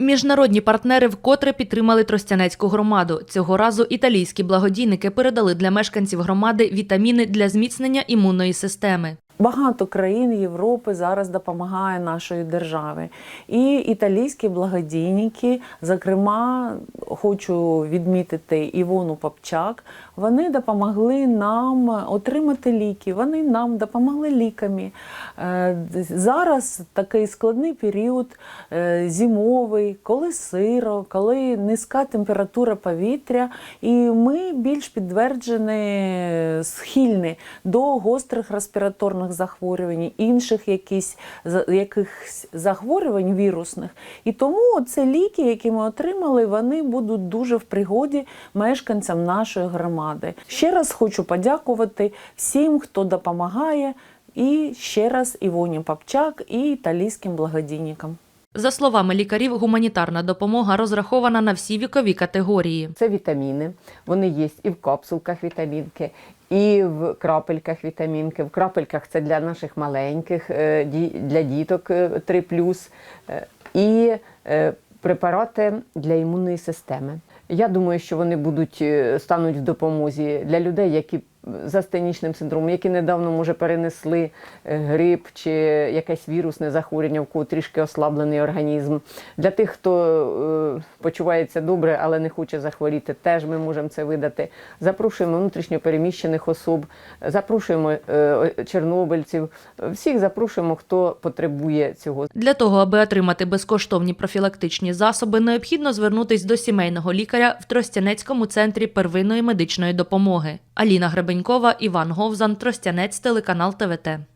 Міжнародні партнери вкотре підтримали Тростянецьку громаду. Цього разу італійські благодійники передали для мешканців громади вітаміни для зміцнення імунної системи. Багато країн Європи зараз допомагає нашої державі. І італійські благодійники, зокрема, хочу відмітити Івону Попчак, вони допомогли нам отримати ліки. Вони нам допомогли ліками. Е, Зараз такий складний період е, зимовий, коли сиро, коли низька температура повітря, і ми більш підтверджені схильні до гострих респіраторних захворювань, інших якісь, якихось захворювань вірусних. І тому це ліки, які ми отримали, вони будуть дуже в пригоді мешканцям нашої громади. Ще раз хочу подякувати всім, хто допомагає, і ще раз Івоні Попчак і італійським благодійникам. За словами лікарів, гуманітарна допомога розрахована на всі вікові категорії. Це вітаміни. Вони є і в капсулках вітамінки, і в крапельках вітамінки. В крапельках це для наших маленьких, е, для діток е, 3+, е, і е, препарати для імунної системи. Я думаю, що вони будуть стануть в допомозі для людей, які з астенічним синдромом, які недавно може перенесли е, грип чи якесь вірусне захворювання, в кого трішки ослаблений організм. Для тих, хто е, почувається добре, але не хоче захворіти, теж ми можемо це видати. Запрошуємо внутрішньо переміщених особ, запрошуємо е, чорнобильців, всіх запрошуємо, хто потребує цього. Для того, аби отримати безкоштовні профілактичні засоби, необхідно звернутись до сімейного лікаря в Тростянецькому центрі первинної медичної допомоги. Аліна Гребенькова, Іван Говзан, Тростянець, телеканал ТВТ.